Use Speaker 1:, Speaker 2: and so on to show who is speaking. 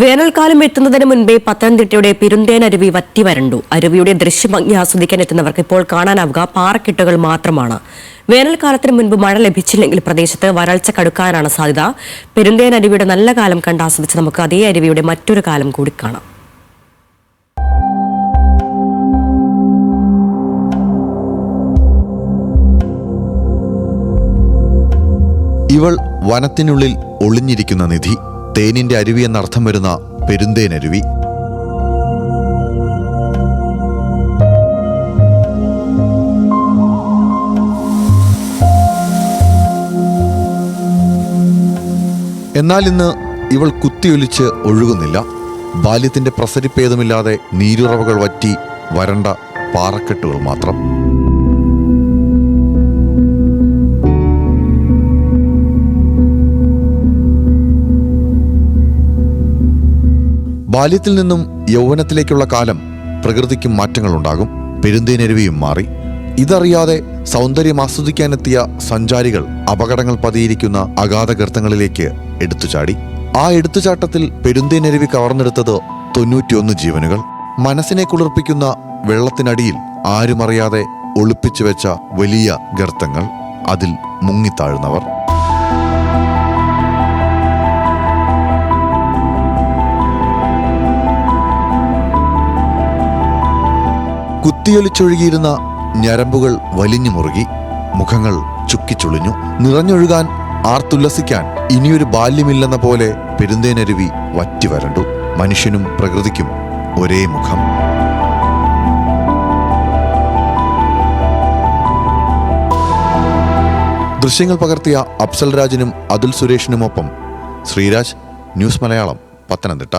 Speaker 1: വേനൽക്കാലം എത്തുന്നതിന് മുൻപേ പത്തനംതിട്ടയുടെ പെരുന്തേൻ അരുവി വറ്റി വരണ്ടു. അരുവിയുടെ ദൃശ്യഭംഗി ആസ്വദിക്കാൻ എത്തുന്നവർക്ക് ഇപ്പോൾ കാണാനാവുക പാറക്കെട്ടുകൾ മാത്രമാണ്. വേനൽക്കാലത്തിന് മുൻപ് മഴ ലഭിച്ചില്ലെങ്കിൽ പ്രദേശത്ത് വരൾച്ച കടുക്കാനാണ് സാധ്യത. പെരുന്തേൻ അരുവിയുടെ നല്ല കാലം കണ്ട് ആസ്വദിച്ച് നമുക്ക് അതേ അരുവിയുടെ മറ്റൊരു കാലം കൂടി കാണാം.
Speaker 2: ഇവൾ വനത്തിനുള്ളിൽ ഒളിഞ്ഞിരിക്കുന്ന നിധി. തേനിന്റെ അരുവി എന്നർത്ഥം വരുന്ന പെരുന്തേനരുവി. എന്നാൽ ഇന്ന് ഇവൾ കുത്തിയൊലിച്ച് ഒഴുകുന്നില്ല. ബാല്യത്തിന്റെ പ്രസരിപ്പേതുമില്ലാതെ നീരുറവകൾ വറ്റി വരണ്ട പാറക്കെട്ടുകൾ മാത്രം. ബാല്യത്തിൽ നിന്നും യൗവനത്തിലേക്കുള്ള കാലം പ്രകൃതിക്കും മാറ്റങ്ങളുണ്ടാകും. പെരുന്തേനരുവിയും മാറി. ഇതറിയാതെ സൗന്ദര്യം ആസ്വദിക്കാനെത്തിയ സഞ്ചാരികൾ അപകടങ്ങൾ പതിയിരിക്കുന്ന അഗാധ ഗർത്തങ്ങളിലേക്ക് എടുത്തുചാടി. ആ എടുത്തുചാട്ടത്തിൽ പെരുന്തേനരുവി കവർന്നെടുത്തത് തൊണ്ണൂറ്റിയൊന്ന് ജീവനുകൾ. മനസ്സിനെ കുളിർപ്പിക്കുന്ന വെള്ളത്തിനടിയിൽ ആരുമറിയാതെ ഒളിപ്പിച്ചു വെച്ച വലിയ ഗർത്തങ്ങൾ. അതിൽ മുങ്ങിത്താഴുന്നവർ. കുത്തിയൊലിച്ചൊഴുകിയിരുന്ന ഞരമ്പുകൾ വലിഞ്ഞു മുറുകി മുഖങ്ങൾ ചുക്കിച്ചുളിഞ്ഞു നിറഞ്ഞൊഴുകാൻ ആർത്തുല്ലസിക്കാൻ ഇനിയൊരു ബാല്യമില്ലെന്ന പോലെ പെരുന്തേനരുവി വറ്റി വരണ്ടു. മനുഷ്യനും പ്രകൃതിക്കും ഒരേ മുഖം. ദൃശ്യങ്ങൾ പകർത്തിയ അഫ്സൽ രാജിനും അതുൽ സുരേഷിനുമൊപ്പം ശ്രീരാജ് ന്യൂസ് മലയാളം പത്തനംതിട്ട.